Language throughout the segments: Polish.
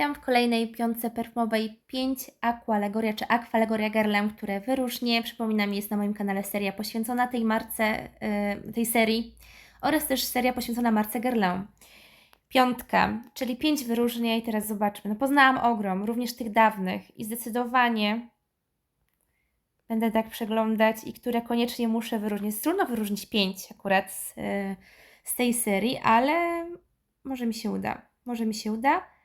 W kolejnej piątce perfumowej 5 Aqualegoria czy Aqualegoria Guerlain, które wyróżnię. Przypominam, jest na moim kanale seria poświęcona tej marce, yy, tej serii oraz też seria poświęcona marce Guerlain. Piątka, czyli 5 wyróżnień. Teraz zobaczmy. No, poznałam ogrom, również tych dawnych i zdecydowanie będę tak przeglądać i które koniecznie muszę wyróżnić. Trudno wyróżnić 5 akurat z, yy, z tej serii, ale może mi się uda. Może mi się uda.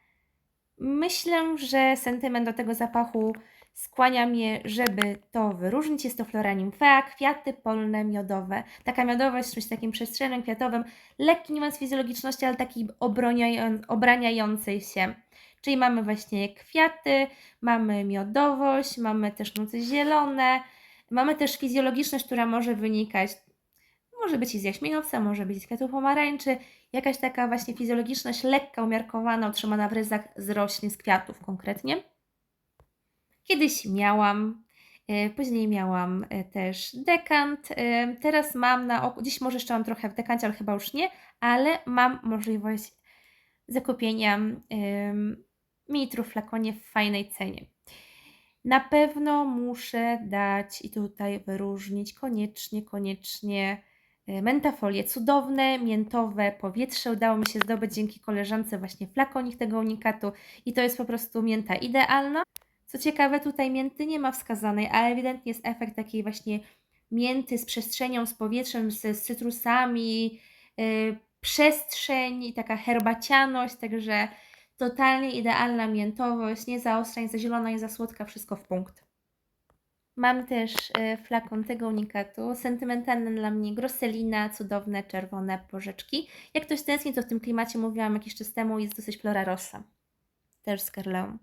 Myślę, że sentyment do tego zapachu skłania mnie, żeby to wyróżnić. Jest to Flora Nymphea, kwiaty polne, miodowe. Taka miodowość z czymś takim przestrzennym, kwiatowym, lekki niuans fizjologiczności, ale taki obraniającej się. Czyli mamy właśnie kwiaty, mamy miodowość, mamy też nuty zielone, mamy też fizjologiczność, która może wynikać, może być i z jaśminowca, może być z kwiatów pomarańczy, jakaś taka właśnie fizjologiczność lekka, umiarkowana, utrzymana w ryzach z roślin, z kwiatów konkretnie. Kiedyś miałam, e, później miałam e, też dekant, e, teraz mam na oku, dziś może jeszcze mam trochę w dekancie, ale chyba już nie, ale mam możliwość zakupienia em, mililitru w flakonie w fajnej cenie. Na pewno muszę dać i tutaj wyróżnić koniecznie, koniecznie mentafolie. Cudowne, miętowe powietrze udało mi się zdobyć dzięki koleżance właśnie flakonik tego unikatu i to jest po prostu mięta idealna. Co ciekawe, tutaj mięty nie ma wskazanej, ale ewidentnie jest efekt takiej właśnie mięty z przestrzenią, z powietrzem, z, z cytrusami, yy, przestrzeń i taka herbacianość, także totalnie idealna miętowość, nie za ostra, nie za zielona, nie za słodka, wszystko w punkt. Mam też e, flakon tego unikatu, sentymentalne dla mnie Grosselina, cudowne czerwone porzeczki. Jak ktoś tęskni, to w tym klimacie mówiłam jakiś czas temu, jest dosyć Flora Rossa, też z Guerlain.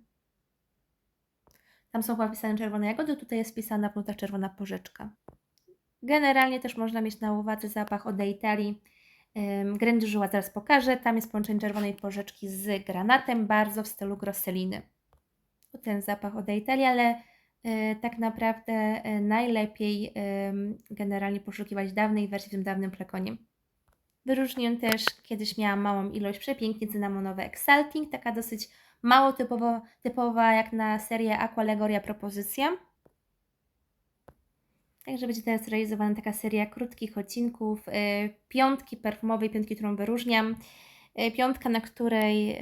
Tam są chyba wpisane czerwone jagody, tutaj jest wpisana w czerwona porzeczka. Generalnie też można mieć na uwadze zapach od Italii. Grężyła zaraz pokażę. Tam jest połączenie czerwonej porzeczki z granatem, bardzo w stylu Grosseliny. To Ten zapach od Italii, ale tak naprawdę e, najlepiej generalnie poszukiwać dawnej wersji w tym dawnym flakonie. Wyróżnię też, kiedyś miałam małą ilość przepięknie cynamonowe Exalting, taka dosyć mało typowo, typowa jak na serię Aqualegoria propozycja. Także będzie teraz realizowana taka seria krótkich odcinków, y, piątki perfumowej, piątki, którą wyróżniam. Y, Piątka, na której,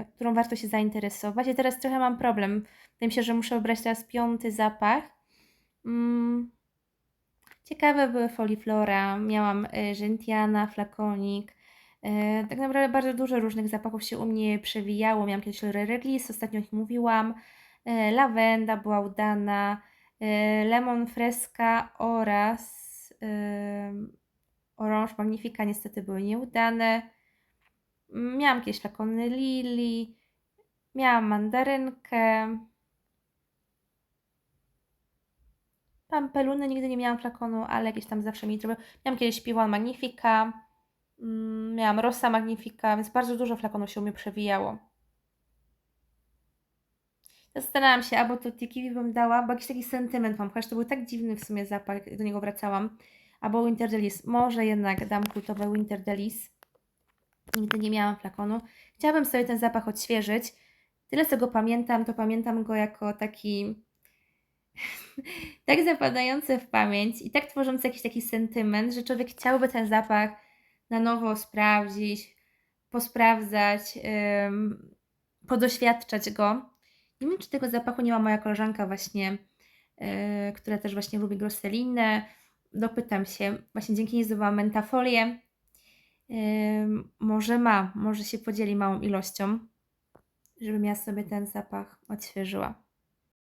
y, którą warto się zainteresować. Ja teraz trochę mam problem. Wydaje mi się, że muszę wybrać teraz piąty zapach. Mm. Ciekawe były Foliflora, miałam y, Gentiana, flakonik. Tak naprawdę bardzo dużo różnych zapachów się u mnie przewijało. Miałam kiedyś Reglis, ostatnio o nich mówiłam. Lawenda była udana. Lemon Fresca oraz Orange Magnifica niestety były nieudane. Miałam jakieś flakony Lili. Miałam mandarynkę. Pampeluny nigdy nie miałam flakonu, ale jakieś tam zawsze mi zrobiły. Miałam kiedyś Piłan Magnifica, mm, miałam Rosa Magnifica, więc bardzo dużo flakonów się u mnie przewijało. Zastanawiam się, albo to Tikiwi bym dała, bo jakiś taki sentyment mam, chociaż to był tak dziwny w sumie zapach, do niego wracałam. Albo Winter Delis. Może jednak dam kultowe Winter Delis. Nigdy nie miałam flakonu. Chciałabym sobie ten zapach odświeżyć. Tyle, co go pamiętam, to pamiętam go jako taki tak zapadający w pamięć i tak tworzący jakiś taki sentyment, że człowiek chciałby ten zapach na nowo sprawdzić, posprawdzać, ym, podoświadczać go. Nie wiem, czy tego zapachu nie ma moja koleżanka właśnie, yy, która też właśnie lubi Grosselinę. Dopytam się, właśnie dzięki niej zdobyłam mentafolię. Może ma, może się podzieli małą ilością, żebym ja sobie ten zapach odświeżyła.